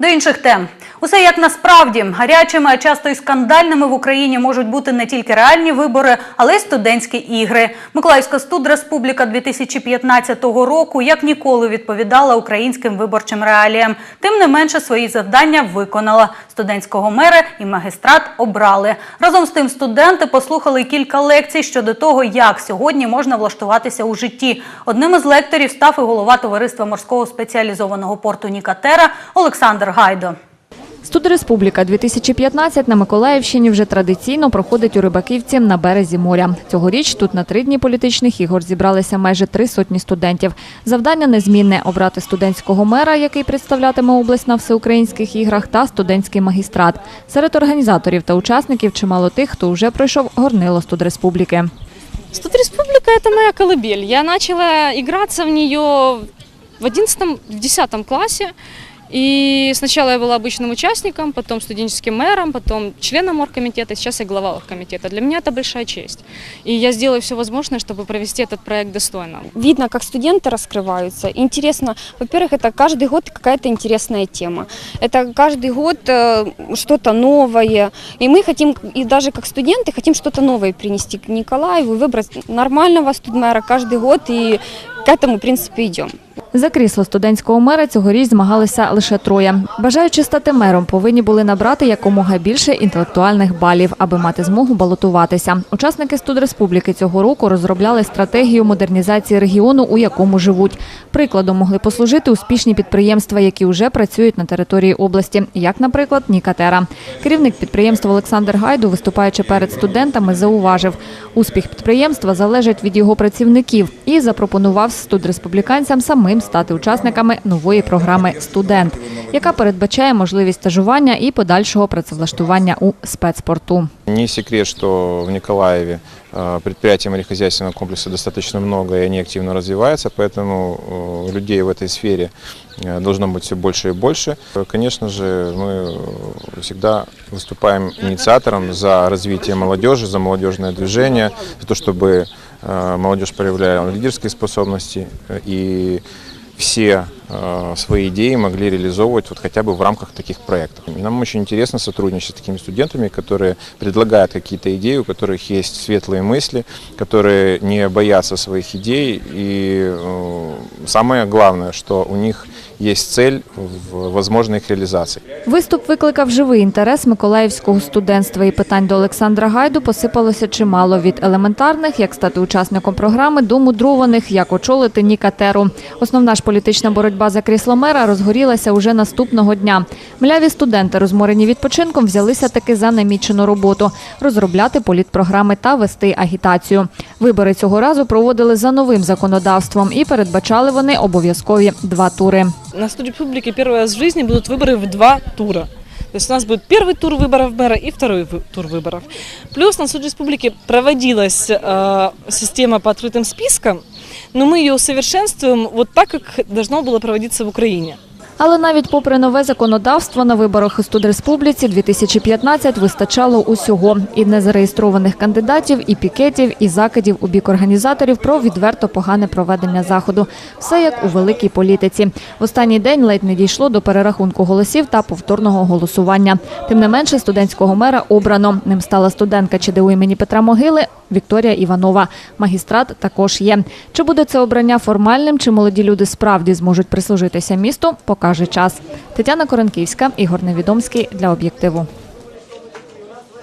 До інших тем. Усе як насправді гарячими, а часто і скандальними в Україні можуть бути не тільки реальні вибори, але й студентські ігри. Миколаївська студреспубліка 2015 року як ніколи відповідала українським виборчим реаліям. Тим не менше свої завдання виконала. Студентського мера і магістрат обрали. Разом з тим студенти послухали кілька лекцій щодо того, як сьогодні можна влаштуватися у житті. Одним із лекторів став і голова товариства морського спеціалізованого порту Нікатера Олександр Гайдо. Студреспубліка 2015 на Миколаївщині вже традиційно проходить у Рибаківці на березі моря. Цьогоріч тут на три дні політичних ігор зібралися майже три сотні студентів. Завдання незмінне – обрати студентського мера, який представлятиме область на всеукраїнських іграх, та студентський магістрат. Серед організаторів та учасників чимало тих, хто вже пройшов горнило студреспубліки. Студреспублика – это моя колыбель. Я начала играться в нее в 11 в 10 классе. И сначала я была обычным участником, потом студенческим мэром, потом членом оргкомитета, сейчас я глава оргкомитета. Для меня это большая честь. И я сделаю все возможное, чтобы провести этот проект достойно. Видно, как студенты раскрываются. Интересно, во-первых, это каждый год какая-то интересная тема. Это каждый год э, что-то новое. И мы хотим, и даже как студенты, хотим что-то новое принести к Николаеву, выбрать нормального студмера каждый год. И к этому, в принципе, идем. За крісло студентського мера цьогоріч змагалися лише троє. Бажаючи стати мером, повинні були набрати якомога більше інтелектуальних балів, аби мати змогу балотуватися. Учасники студреспубліки цього року розробляли стратегію модернізації регіону, у якому живуть. Прикладом могли послужити успішні підприємства, які вже працюють на території області, як, наприклад, Нікатера. Керівник підприємства Олександр Гайду, виступаючи перед студентами, зауважив, успіх підприємства залежить від його працівників і запропонував студреспубліканцям самим стати учасниками нової програми Студент, яка передбачає можливість стажування і подальшого працевлаштування у спецпорту. Не секрет, что в Николаеве э, предприятий морехозяйственного комплекса достаточно много и они активно развиваются, поэтому э, людей в этой сфере э, должно быть все больше и больше. Э, Конечно же, мы э, всегда выступаем инициатором за развитие молодежи, за молодежное движение, за то, чтобы э, молодежь проявляла лидерские способности э, и все э, свои идеи могли реализовывать вот хотя бы в рамках таких проектов. И нам очень интересно сотрудничать с такими студентами, которые предлагают какие-то идеи, у которых есть светлые мысли, которые не боятся своих идей. И э, самое главное, что у них есть цель в возможной их реализации. Виступ викликав живий інтерес миколаївського студентства і питань до Олександра Гайду посипалося чимало від елементарних, як стати учасником програми, до мудрованих, як очолити Нікатеру. Основна ж політична боротьба за крісло мера розгорілася уже наступного дня. Мляві студенти, розморені відпочинком, взялися таки за намічену роботу – розробляти політпрограми та вести агітацію. Вибори цього разу проводили за новим законодавством і передбачали вони обов'язкові два тури. На студреспублике первый раз в жизни будут выборы в два тура. То есть у нас будет первый тур выборов мэра и второй вы- тур выборов. Плюс на студреспублике проводилась э, система по открытым спискам, но мы ее усовершенствуем вот так, как должно было проводиться в Украине. Але навіть попри нове законодавство на виборах у студреспубліці 2015 вистачало усього і незареєстрованих кандидатів, і пікетів, і закидів у бік організаторів про відверто погане проведення заходу. Все як у великій політиці. В останній день ледь не дійшло до перерахунку голосів та повторного голосування. Тим не менше, студентського мера обрано. Ним стала студентка ЧДУ імені Петра Могили Вікторія Іванова. Магістрат також є. Чи буде це обрання формальним, чи молоді люди справді зможуть прислужитися місту, покаже час. Тетяна Коренківська, Ігор Невідомський для об'єктиву.